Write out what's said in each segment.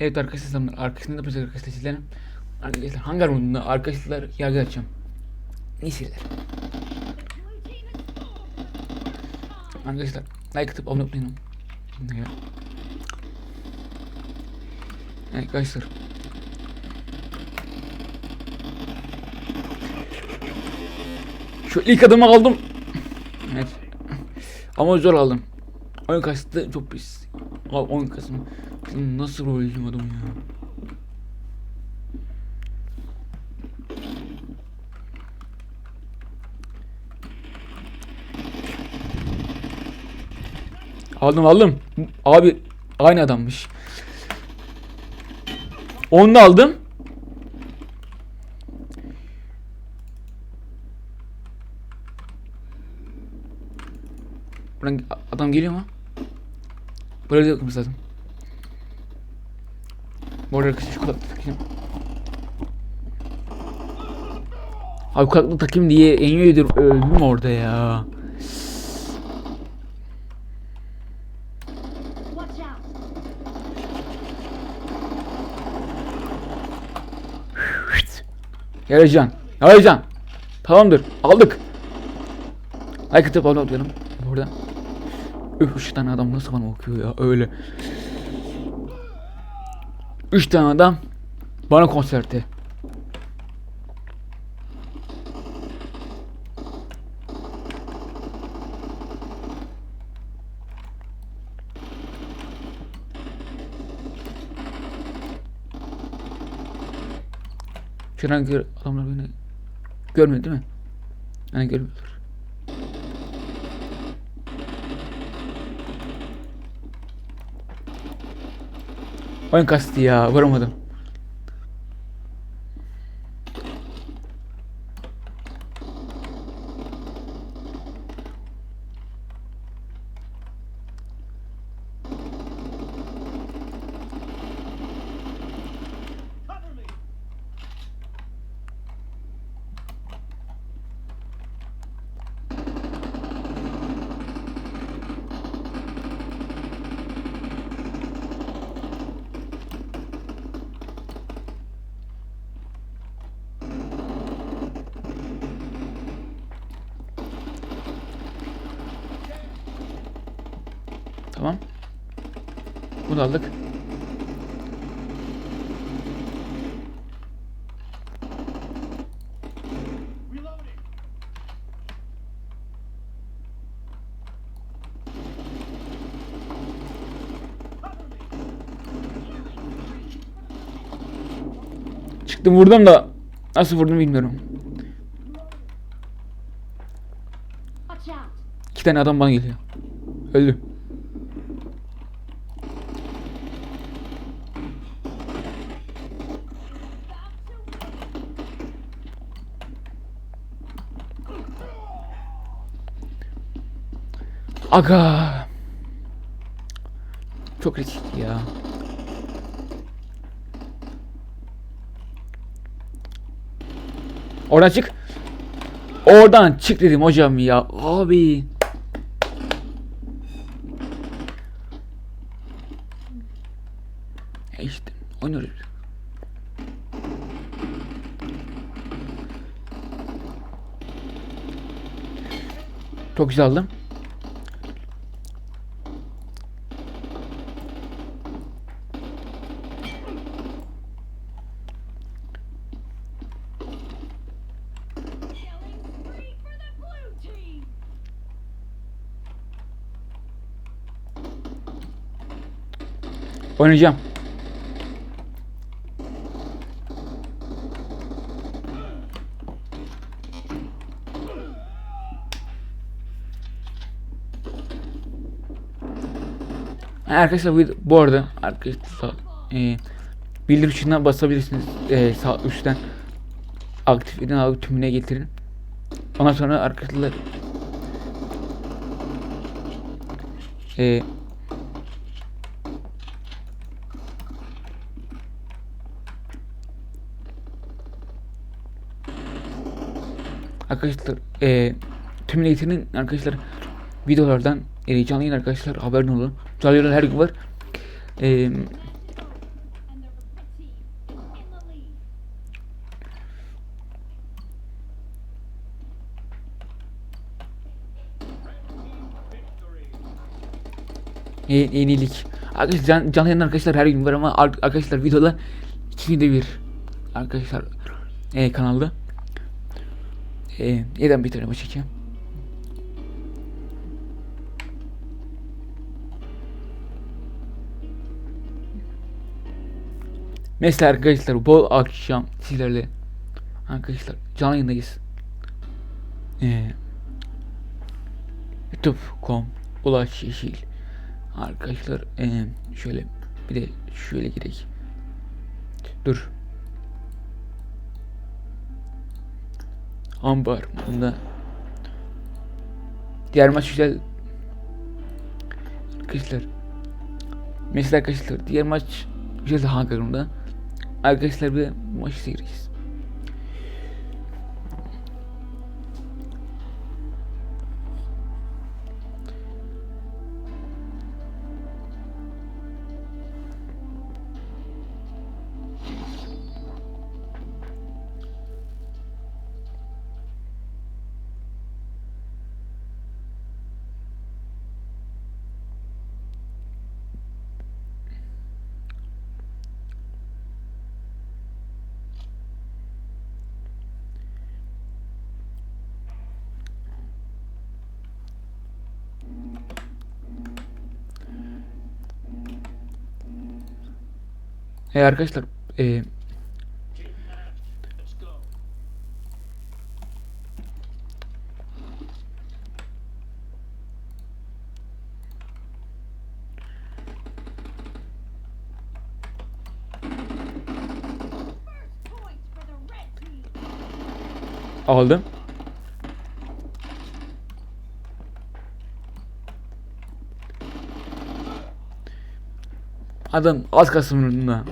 Evet arkadaşlar arkasında da arkadaşlar. Arkadaşlar hangi armudunda arkadaşlar yargı açacağım. Neyseler. Arkadaşlar like atıp abone olmayı unutmayın. Evet arkadaşlar. Şu ilk adımı aldım. Evet. Ama zor aldım. Oyun kastı çok pis. Abi oyun kastı. Nasıl rolcüm adam ya. Aldım aldım. Abi aynı adammış. Onu da aldım. Adam geliyor mu? Buraya da bakmamız lazım. Bu arada arkadaşlar şu takayım. Abi kulaklığı takayım diye en öldüm, öldüm orada ya. Yaracan. Yaracan. Tamamdır. Aldık. Atıp abone oluyorum. Burada. Üf üç tane adam nasıl bana bakıyor ya öyle. Üç tane adam bana konserte. Şuradan gör adamlar beni görmedi değil mi? Hani görmüyorlar. Oyun kastı ya vuramadım. Tamam. Bunu aldık. Çıktım vurdum da nasıl vurdum bilmiyorum. İki tane adam bana geliyor. Öldü. Aga. Çok riskli ya. Oradan çık. Oradan çık dedim hocam ya. Abi. Ya işte oynuyoruz. Çok güzel aldım. Oynayacağım. Arkadaşlar bu, bu arada arkadaşlar e, bildirim tuşuna basabilirsiniz e, sağ üstten aktif edin abi tümüne getirin. Ondan sonra arkadaşlar e, arkadaşlar e, tüm eğitiminin arkadaşlar videolardan e, canlı arkadaşlar haberin olun. Canlı yayın her gün var. E, yenilik. Arkadaşlar can, canlı yayın arkadaşlar her gün var ama arkadaşlar videolar iki günde bir arkadaşlar e, kanalda. E, bir tane çekeyim? Mesela arkadaşlar bu akşam sizlerle arkadaşlar canlı yayındayız. Ee, youtube.com Ulaş Yeşil Arkadaşlar ee, şöyle bir de şöyle girek. Dur. Ambar bunda diğer maç güzel. Arkadaşlar mesela arkadaşlar diğer maç güzel hangarımda arkadaşlar bir maç seyredeyiz. E arkadaşlar e, aldım. Adam az vurduğunda.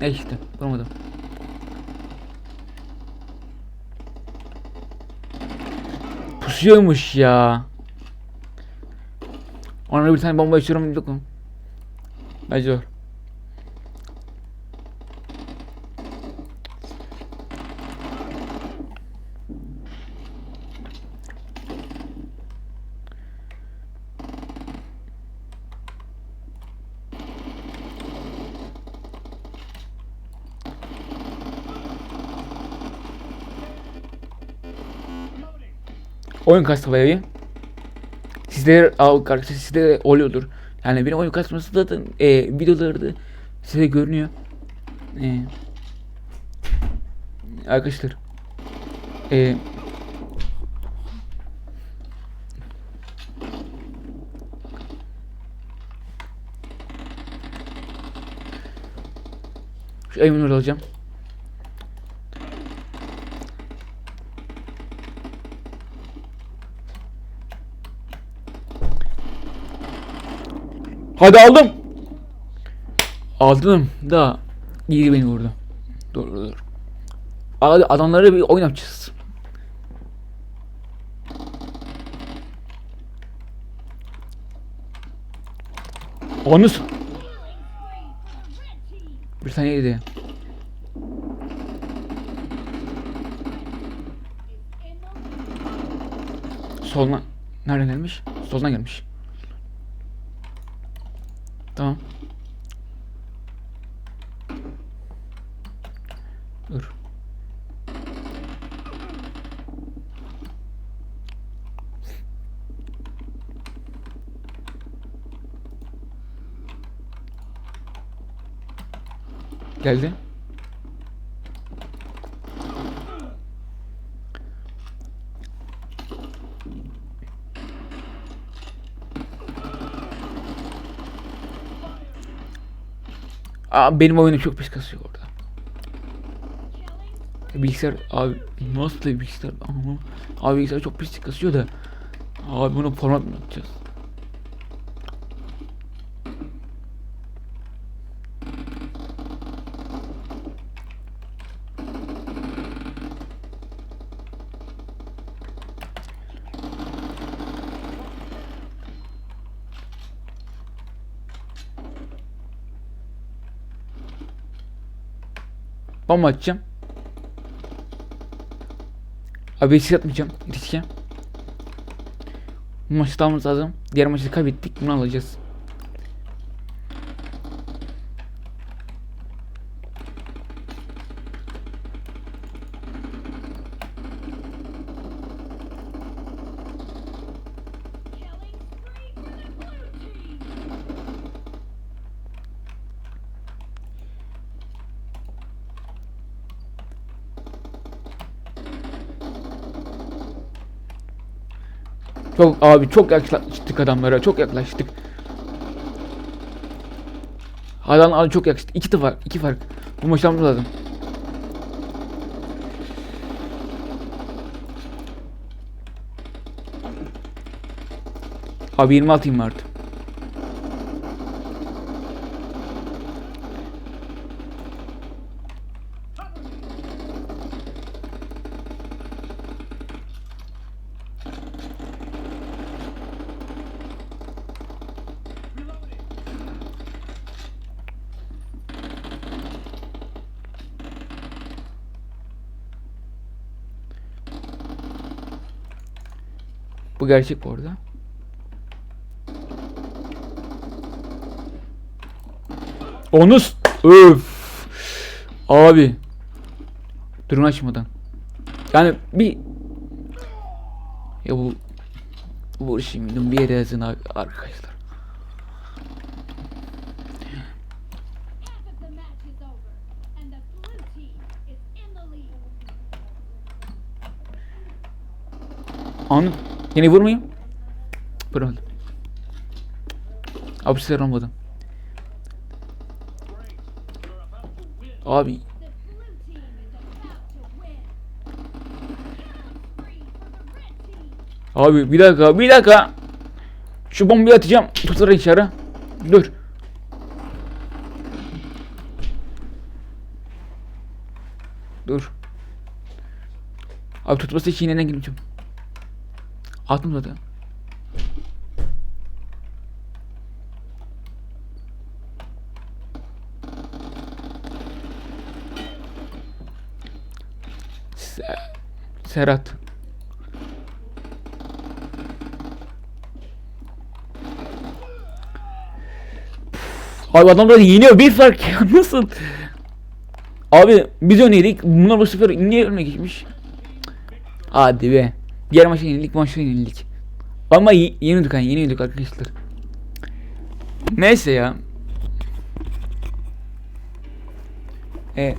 E işte vuramadım. Pusuyormuş ya. Ona bir tane bomba mu? Bence var. Oyun bayağı iyi. Sizde arkadaşlar sizde de oluyordur. Yani benim oyun kasması zaten e, videolarda size görünüyor. E, arkadaşlar e, Şu Eminur alacağım. Hadi aldım. Aldım da iyi beni vurdu. Dur dur. Hadi adamları bir oyun yapacağız. Onu s- Killing spree for the red team. bir. In the Soluna nereden gelmiş? Soldan gelmiş. Tamam. Dur. Geldi. Aa, benim oyunum çok pis kasıyor orada. Bilgisayar abi nasıl bilgisayar abi bilgisayar çok pis kasıyor da abi bunu format mı atacağız? Bomba atacağım. Abi risk atmayacağım. Riske. Bu maçı almamız lazım. Diğer maçı kaybettik. Bunu alacağız. Çok abi çok yaklaştık adamlara. Çok yaklaştık. Adamlar çok yaklaştık. İki de fark. iki fark. Bu maçtan lazım. Abi 26'yım vardı. Bu gerçek bu arada. Onus. Öf. Abi. Durun açmadan. Yani bir ya bu bu şimdi bir yere yazın arkadaşlar. Half Yine vurmayayım. Vurmadım. Abi size olmadım. Abi. Abi bir dakika bir dakika. Şu bombayı atacağım. Tutar içeri. Dur. Dur. Abi tutması için yeniden gireceğim. Attım zaten. Se Serhat. Abi adamlar yeniyor bir fark ya nasıl? Abi biz öndeydik bunlar bu sefer niye önüne geçmiş? Hadi be. Diğer maçta yenildik bu maçta yenildik. Ama ye- yenildik hani yenildik arkadaşlar. Neyse ya. E.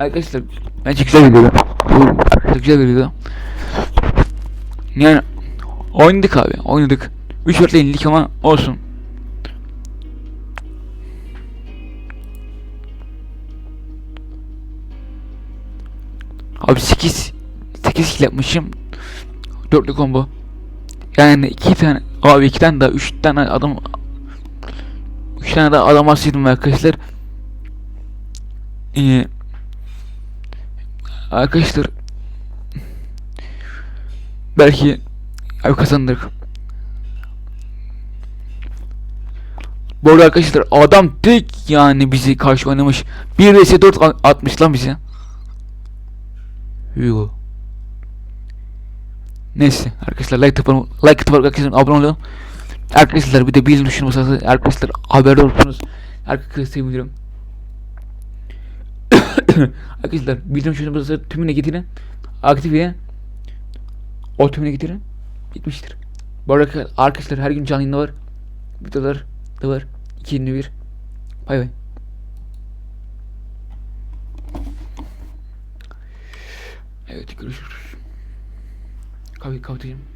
Arkadaşlar bence güzel bir video. Arkadaşlar güzel bir video. Yani oynadık abi oynadık. 3 4 yenildik ama olsun. Abi 8 8 kill yapmışım. Dörtlü combo. Yani iki tane abi iki tane daha üç tane adam üç tane daha adam asıyordum arkadaşlar. Ee, arkadaşlar belki abi kazandık. Bu arkadaşlar adam tek yani bizi karşı oynamış. 1 vs 4 a- atmış lan bize. Hugo. Neyse arkadaşlar like yapalım. Like atıp arkadaşlar abone olun. Arkadaşlar bir de tuşuna basarsanız arkadaşlar haber olursunuz. Arkadaşlar sevinirim. arkadaşlar bildirim tuşuna basarsanız tümüne getirin. Aktif edin. O tümüne getirin. Bitmiştir. Bu arkadaşlar her gün canlı yayında var. Videolar da var. 2 bir. Bay bay. Evet görüşürüz. Kahve kapatayım.